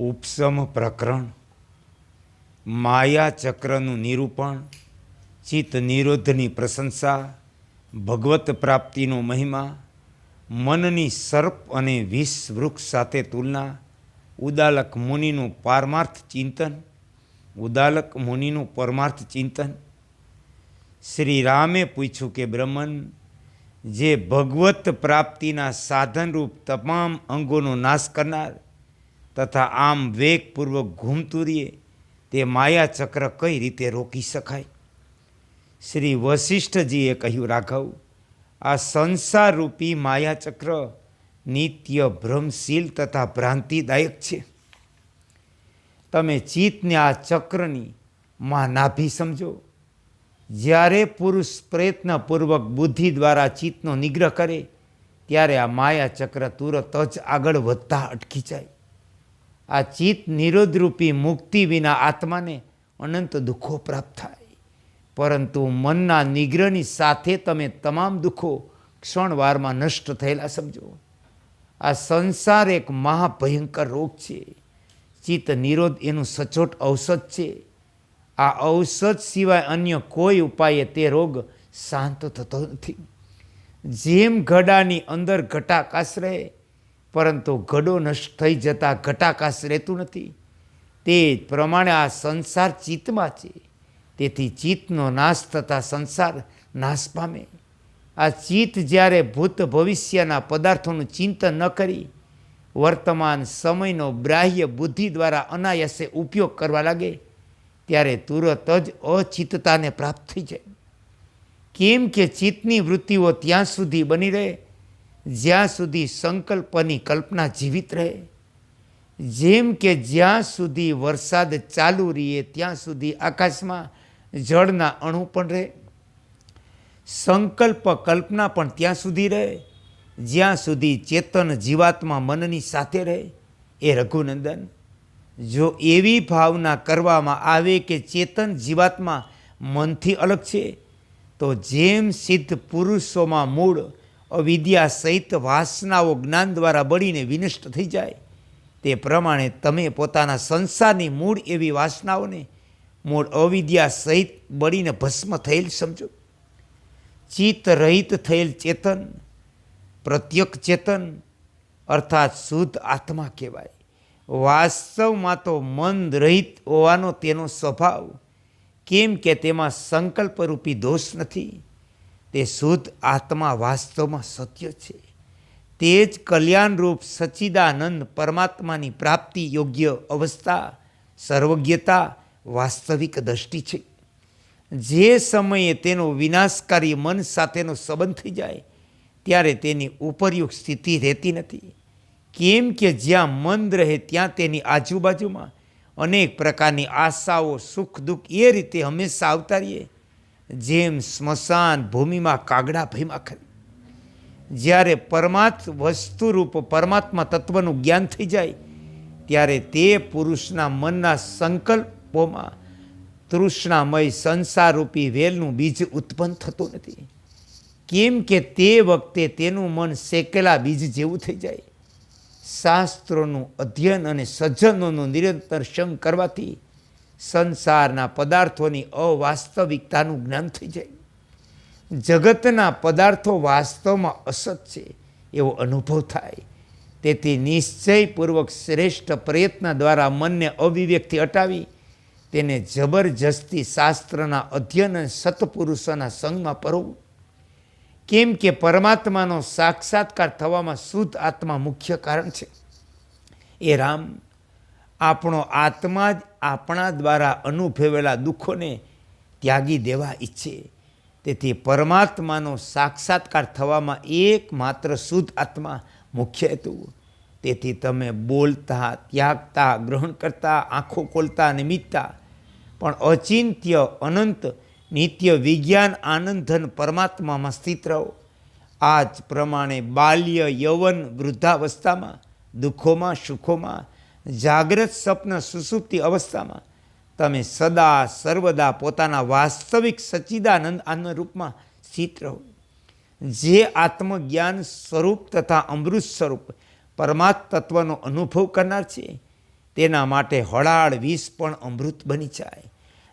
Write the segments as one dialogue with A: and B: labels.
A: ઉપસમ પ્રકરણ માયા ચક્રનું નિરૂપણ, ચિત્ત નિરોધની પ્રશંસા, ભગવત પ્રાપ્તિનો મહિમા, મનની સર્પ અને વિષ વૃક્ષ સાથે તુલના, ઉદાલક મુનિનું પારમાર્થ ચિંતન, ઉદાલક મુનિનું પરમાર્થ ચિંતન. શ્રી રામે પૂછ્યું કે બ્રહ્મન, જે ભગવત પ્રાપ્તિના સાધનરૂપ તમામ અંગોનો નાશ કરનાર તથા આમ વેગપૂર્વક ઘૂમતું રહીએ, તે માયા ચક્ર કઈ રીતે રોકી શકાય? શ્રી વશિષ્ઠજીએ કહ્યું, રાઘવ, આ સંસારરૂપી માયાચક્ર નિત્ય ભ્રમશીલ તથા ભ્રાંતિદાયક છે. તમે ચિત્તને આ ચક્રની માં નાભી સમજો. જ્યારે પુરુષ પ્રયત્નપૂર્વક બુદ્ધિ દ્વારા ચિત્તનો નિગ્રહ કરે, ત્યારે આ માયા ચક્ર તુરત જ આગળ વધતા અટકી જાય. આ ચિત્ત નિરોધરૂપી મુક્તિ વિના આત્માને અનંત દુઃખો પ્રાપ્ત થાય. પરંતુ મનના નિગ્રહની સાથે તમે તમામ દુઃખો ક્ષણવારમાં નષ્ટ થયેલા સમજો. આ સંસાર એક મહાભયંકર રોગ છે. ચિત્ત નિરોધ એનું સચોટ ઔષધ છે. આ ઔષધ સિવાય અન્ય કોઈ ઉપાયે તે રોગ શાંત થતો નથી. જેમ ઘડાની અંદર ઘટાકાશ રહે પરંતુ ઘડો નષ્ટ થઈ જતાં ઘટાકાશ રહેતું નથી. તે જ પ્રમાણે આ સંસાર ચિત્તમાં છે. તેથી ચિત્તનો નાશ થતાં સંસાર નાશ પામે. આ ચિત્ત જ્યારે ભૂત ભવિષ્યના પદાર્થોનું ચિંતન ન કરી, વર્તમાન સમયનો ગ્રાહ્ય બુદ્ધિ દ્વારા અનાયાસે ઉપયોગ કરવા લાગે, ત્યારે તુરત જ અચિત્તતાને પ્રાપ્ત થઈ જાય. કેમ કે ચિત્તની વૃત્તિઓ ત્યાં સુધી બની રહે જ્યાં સુધી સંકલ્પની કલ્પના જીવિત રહે, જેમ કે જ્યાં સુધી વરસાદ ચાલુ રહીએ, ત્યાં સુધી આકાશમાં જળના અણુ પણ રહે. સંકલ્પ કલ્પના પણ ત્યાં સુધી રહે, જ્યાં સુધી ચેતન જીવાત્મા મનની સાથે રહે. એ રઘુનંદન, જો એવી ભાવના કરવામાં આવે કે ચેતન જીવાત્મા મનથી અલગ છે, તો જેમ સિદ્ધ પુરુષોમાં મૂળ અવિદ્યા સહિત વાસનાઓ જ્ઞાન દ્વારા બળીને વિનષ્ટ થઈ જાય. તે પ્રમાણે તમે પોતાના સંસારની મૂળ એવી વાસનાઓને મૂળ અવિદ્યા સહિત બળીને ભસ્મ થયેલ સમજો. ચિત્ત રહિત થયેલ ચેતન પ્રત્યક ચેતન, અર્થાત શુદ્ધ આત્મા કહેવાય. વાસ્તવમાં તો મન રહિત હોવાનો તેનો સ્વભાવ. કેમ કે તેમાં સંકલ્પરૂપી દોષ નથી. તે શુદ્ધ આત્મા વાસ્તવમાં સત્ય છે. તે જ કલ્યાણરૂપ સચ્ચિદાનંદ પરમાત્માની પ્રાપ્તિ યોગ્ય અવસ્થા, સર્વજ્ઞતા, વાસ્તવિક દ્રષ્ટિ છે. જે સમયે તેનો વિનાશકારી મન સાથેનો સંબંધ થઈ જાય, ત્યારે તેની ઉપરયુક્ત સ્થિતિ રહેતી નથી. કેમ કે જ્યાં મન રહે ત્યાં તેની આજુબાજુમાં અનેક પ્રકારની આશાઓ, સુખ દુઃખ એ રીતે હંમેશા આવતા રહીએ. જેમ સ્મશાન ભૂમિમાં કાગડા ભીમા ખરી. જ્યારે પરમાત્, વસ્તુરૂપ પરમાત્મા તત્વનું જ્ઞાન થઈ જાય, ત્યારે તે પુરુષના મનના સંકલ્પોમાં તૃષ્ણામય સંસારરૂપી વેલનું બીજ ઉત્પન્ન થતું નથી. કેમ કે તે વખતે તેનું મન શેકેલા બીજ જેવું થઈ જાય. શાસ્ત્રોનું અધ્યયન અને સજ્જનોનું નિરંતર સંગ કરવાથી સંસારના પદાર્થોની અવાસ્તવિકતાનું જ્ઞાન થઈ જાય. જગતના પદાર્થો વાસ્તવમાં અસત છે એવો અનુભવ થાય. તેથી નિશ્ચયપૂર્વક શ્રેષ્ઠ પ્રયત્ન દ્વારા મનને અવિવેકથી હટાવી તેને જબરજસ્તી શાસ્ત્રના અધ્યયન અને સત્પુરુષોના સંગમાં પરવું. કેમ કે પરમાત્માનો સાક્ષાત્કાર થવામાં શુદ્ધ આત્મા મુખ્ય કારણ છે. એ રામ આપણો આત્મા જ આપણા દ્વારા અનુભવેલા દુઃખોને ત્યાગી દેવા ઈચ્છે. તેથી પરમાત્માનો સાક્ષાત્કાર થવામાં એકમાત્ર શુદ્ધ આત્મા મુખ્ય હેતુ. તેથી તમે બોલતા, ત્યાગતા, ગ્રહણ કરતા, આંખો ખોલતા અને મીતતા પણ અચિંત્ય, અનંત, નિત્ય વિજ્ઞાન આનંદન પરમાત્મામાં સ્થિત રહો. આ જ પ્રમાણે બાલ્ય, યવન વૃદ્ધાવસ્થામાં, દુઃખોમાં, સુખોમાં જાગ્રત સ્વપ્ન સુસુપ્તિ અવસ્થામાં તમે સદા સર્વદા પોતાના વાસ્તવિક સચ્ચિદાનંદ આનંદ રૂપમાં સ્થિત રહો. જે આત્મજ્ઞાન સ્વરૂપ તથા અમૃત સ્વરૂપ પરમાત્ તત્વનો અનુભવ કરનાર છે, તેના માટે હળાળ વિષ પણ અમૃત બની જાય.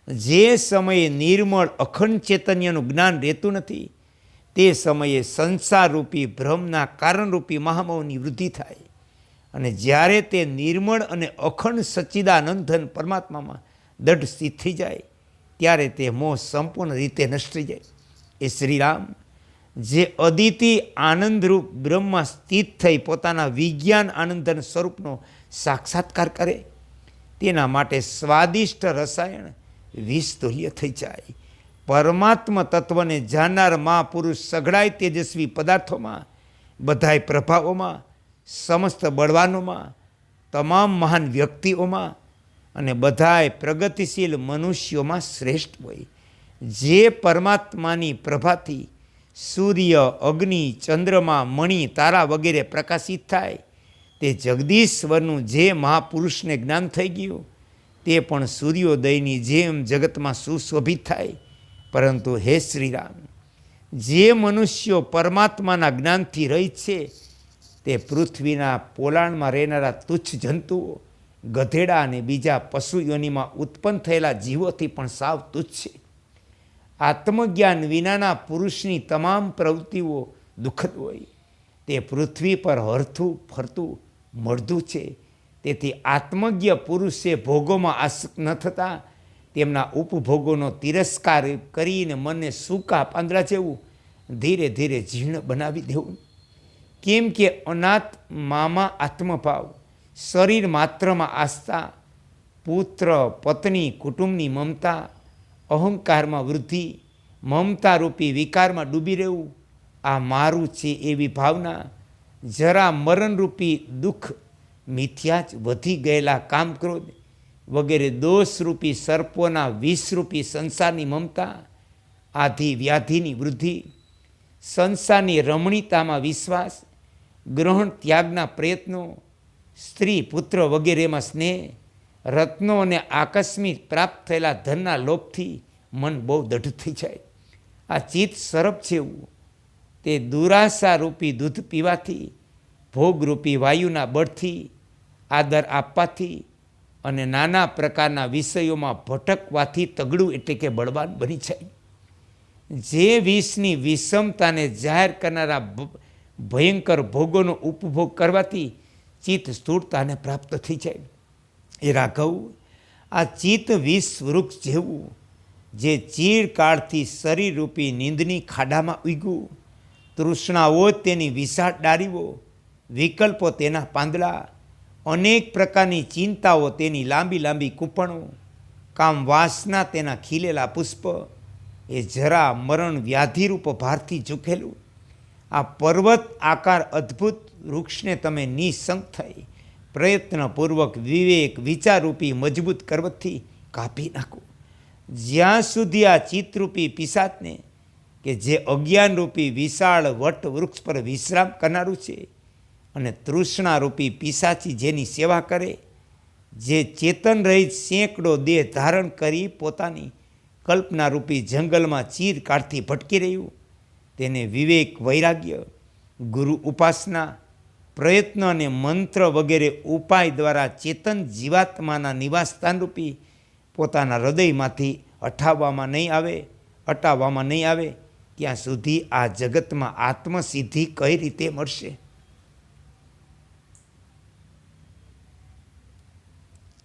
A: જે સમયે નિર્મળ અખંડ ચૈતન્યનું જ્ઞાન રહેતું નથી, તે સમયે સંસારરૂપી ભ્રમના કારણરૂપી મહામૌની વૃદ્ધિ થાય. અને જ્યારે તે નિર્મળ અને અખંડ સચ્ચિદાનંદન પરમાત્મામાં દઢ સ્થિત થઈ જાય, ત્યારે તે મોહ સંપૂર્ણ રીતે નષ્ટ જાય. એ શ્રીરામ, જે અદિતિ આનંદરૂપ બ્રહ્મમાં સ્થિત થઈ પોતાના વિજ્ઞાન આનંદન સ્વરૂપનો સાક્ષાત્કાર કરે, તેના માટે સ્વાદિષ્ટ રસાયણ વિષતુલ્ય થઈ જાય. પરમાત્મા તત્વને જાણનાર મહાપુરુષ સઘળાય તેજસ્વી પદાર્થોમાં, બધાય પ્રભાવોમાં સમસ્ત બળવાનોમાં, તમામ મહાન વ્યક્તિઓમાં અને બધાય પ્રગતિશીલ મનુષ્યોમાં શ્રેષ્ઠ હોય. જે પરમાત્માની પ્રભાથી સૂર્ય, અગ્નિ, ચંદ્રમા, મણિ, તારા વગેરે પ્રકાશિત થાય, તે જગદીશ્વરનું જે મહાપુરુષને જ્ઞાન થઈ ગયું, તે પણ સૂર્યોદયની જેમ જગતમાં સુશોભિત થાય. પરંતુ હે શ્રીરામ, જે મનુષ્યો પરમાત્માના જ્ઞાનથી રહી છે તે પૃથ્વીના પોલાણમાં રહેનારા તુચ્છ જંતુઓ, ગધેડા અને બીજા પશુ ઉત્પન્ન થયેલા જીવોથી પણ સાવ તુચ્છ છે. આત્મજ્ઞાન વિનાના પુરુષની તમામ પ્રવૃત્તિઓ દુઃખદ હોય. તે પૃથ્વી પર હરથું, ફરતું મળતું છે. તેથી આત્મજ્ઞ પુરુષે ભોગોમાં આસક્ત ન થતાં, તેમના ઉપભોગોનો તિરસ્કાર કરીને મનને સૂકા પાંદડા જેવું ધીરે ધીરે જીર્ણ બનાવી દેવું. કેમ કે અનાથ મામા આત્મભાવ, શરીર માત્રમાં આસ્થા, પુત્ર, પત્ની, કુટુંબની મમતા, અહંકારમાં વૃદ્ધિ, મમતારૂપી વિકારમાં ડૂબી રહેવું, આ મારું છે એવી ભાવના. જરા મરણરૂપી દુઃખ મિથ્યા જ વધી ગયેલા કામ ક્રોધ વગેરે દોષરૂપી સર્પોના વિષરૂપી સંસારની મમતા, આધિ વ્યાધિની વૃદ્ધિ, સંસારની રમણીતામાં વિશ્વાસ ગ્રહણ ત્યાગના પ્રયત્નો, સ્ત્રી, પુત્ર વગેરેમાં સ્નેહ, રત્નો અને આકસ્મિક પ્રાપ્ત થયેલા ધનના લોભથી મન બહુ દઢ થઈ જાય. આ ચિત્ત સરપ છે એવું. તે દુરાશારૂપી દૂધ પીવાથી, ભોગરૂપી વાયુના બળથી, આદર આપવાથી અને નાના પ્રકારના વિષયોમાં ભટકવાથી તગડું એટલે કે બળવાન બની જાય. જે વિષની વિષમતાને જાહેર કરનારા ભયંકર ભોગોનો ઉપભોગ કરવાથી ચિત્ત સ્થૂળતાને પ્રાપ્ત થઈ જાય. એ રાઘવ, આ ચિત્ત વિષ વૃક્ષ જેવું જે ચીરકાળથી શરીરરૂપી નીંદની ખાડામાં ઉગ્યું. તૃષ્ણાઓ તેની વિશાળ ડારીઓ વિકલ્પો તેના પાંદડા, અનેક પ્રકારની ચિંતાઓ તેની લાંબી લાંબી કૂંપણો, કામ વાસના તેના ખીલેલા પુષ્પ, એ જરા મરણ વ્યાધિરૂપ ભારથી ઝૂકેલું. આ પર્વત આકાર અદ્ભુત વૃક્ષને તમે નિસંક થઈ પ્રયત્નપૂર્વક વિવેક વિચારરૂપી મજબૂત કરવતથી કાપી નાખો. જ્યાં સુધી આ ચિત્તરૂપી પિશાચને કે જે અજ્ઞાનરૂપી વિશાળ વટ વૃક્ષ પર વિશ્રામ કરનારું છે અને તૃષ્ણારૂપી પિશાચી જેની સેવા કરે, જે ચેતન રહિત સેંકડો દેહ ધારણ કરી પોતાની કલ્પનારૂપી જંગલમાં ચીર કાઢથી ભટકી રહ્યું તેને વિવેક, વૈરાગ્ય, ગુરુ ઉપાસના, પ્રયત્ન અને મંત્ર વગેરે ઉપાય દ્વારા ચેતન જીવાત્માના નિવાસસ્થાનરૂપી પોતાના હૃદયમાંથી અઠાવવામાં નહીં આવે અટાવવામાં નહીં આવે. ત્યાં સુધી આ જગતમાં આત્મસિદ્ધિ કઈ રીતે મળશે?